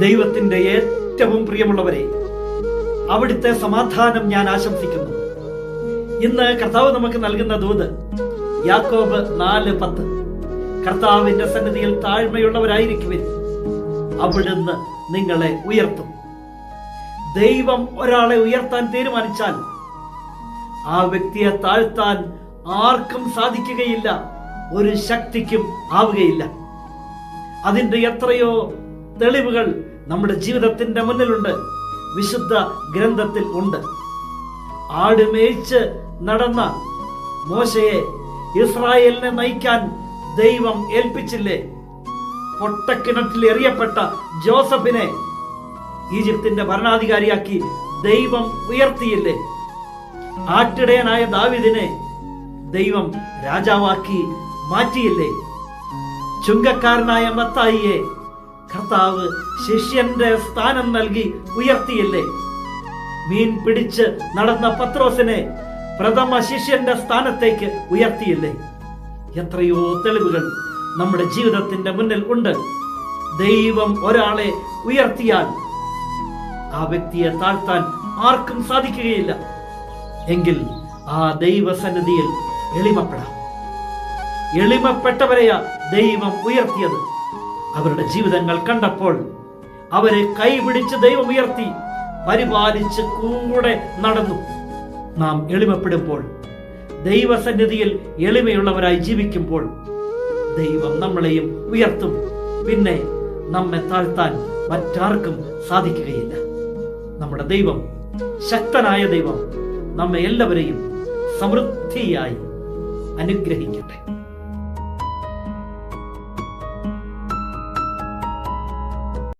ദൈവത്തിന്റെ ഏറ്റവും പ്രിയമുള്ളവരെ അവിടുത്തെ സമാധാനം ഞാൻ ആശംസിക്കുന്നു. ഇന്ന് കർത്താവ് നമുക്ക് നൽകുന്ന ദൂത് യാക്കോബ് നാല് പത്ത്. കർത്താവിന്റെ സന്നിധിയിൽ താഴ്മയുള്ളവരായിരിക്കുവിൻ. അവിടുന്ന് നിങ്ങളെ ഉയർത്തും. ദൈവം ഒരാളെ ഉയർത്താൻ തീരുമാനിച്ചാൽ ആ വ്യക്തിയെ താഴ്ത്താൻ ആർക്കും സാധിക്കുകയില്ല ഒരു ശക്തിക്കും ആവുകയില്ല. അതിന്റെ എത്രയോ തെളിവുകൾ നമ്മുടെ ജീവിതത്തിന്റെ മുന്നിലുണ്ട്. വിശുദ്ധ ഗ്രന്ഥത്തിൽ ഉണ്ട്. ആട് മേയിച്ച് നടന്ന മോശയെ ഇസ്രായേലിനെ നയിക്കാൻ ദൈവം ഏൽപ്പിച്ചില്ലേ? പൊട്ടക്കിണറ്റിൽ എറിയപ്പെട്ട ജോസഫിനെ ഈജിപ്തിന്റെ ഭരണാധികാരിയാക്കി ദൈവം ഉയർത്തിയില്ലേ? ആട്ടിടയനായ ദാവിദിനെ ദൈവം രാജാവാക്കി മാറ്റിയില്ലേ? ചുങ്കക്കാരനായ മത്തായിയെ കർത്താവ് ശിഷ്യന്റെ സ്ഥാനം നൽകി ഉയർത്തിയില്ലേ? മീൻ പിടിച്ച് നടന്ന പത്രോസിനെ പ്രഥമ ശിഷ്യന്റെ സ്ഥാനത്തേക്ക് ഉയർത്തിയില്ലേ? എത്രയോ തെളിവുകൾ നമ്മുടെ ജീവിതത്തിന്റെ മുന്നിൽ ഉണ്ട്. ദൈവം ഒരാളെ ഉയർത്തിയാൽ ആ വ്യക്തിയെ താഴ്ത്താൻ ആർക്കും സാധിക്കുകയില്ല. എങ്കിൽ ആ ദൈവസന്നിധിയിൽ എളിമപ്പെടാം. എളിമപ്പെട്ടവരെയാ ദൈവം ഉയർത്തിയത്. അവരുടെ ജീവിതങ്ങൾ കണ്ടപ്പോൾ അവരെ കൈപിടിച്ച് ദൈവം ഉയർത്തി പരിപാലിച്ച് കൂടെ നടന്നു. നാം എളിമപ്പെടുമ്പോൾ ദൈവസന്നിധിയിൽ എളിമയുള്ളവരായി ജീവിക്കുമ്പോൾ ദൈവം നമ്മളെയും ഉയർത്തും. പിന്നെ നമ്മെ താഴ്ത്താൻ മറ്റാർക്കും സാധിക്കുകയില്ല. നമ്മുടെ ദൈവം ശക്തനായ ദൈവം നമ്മെ എല്ലാവരെയും സമൃദ്ധിയായി അനുഗ്രഹിക്കട്ടെ.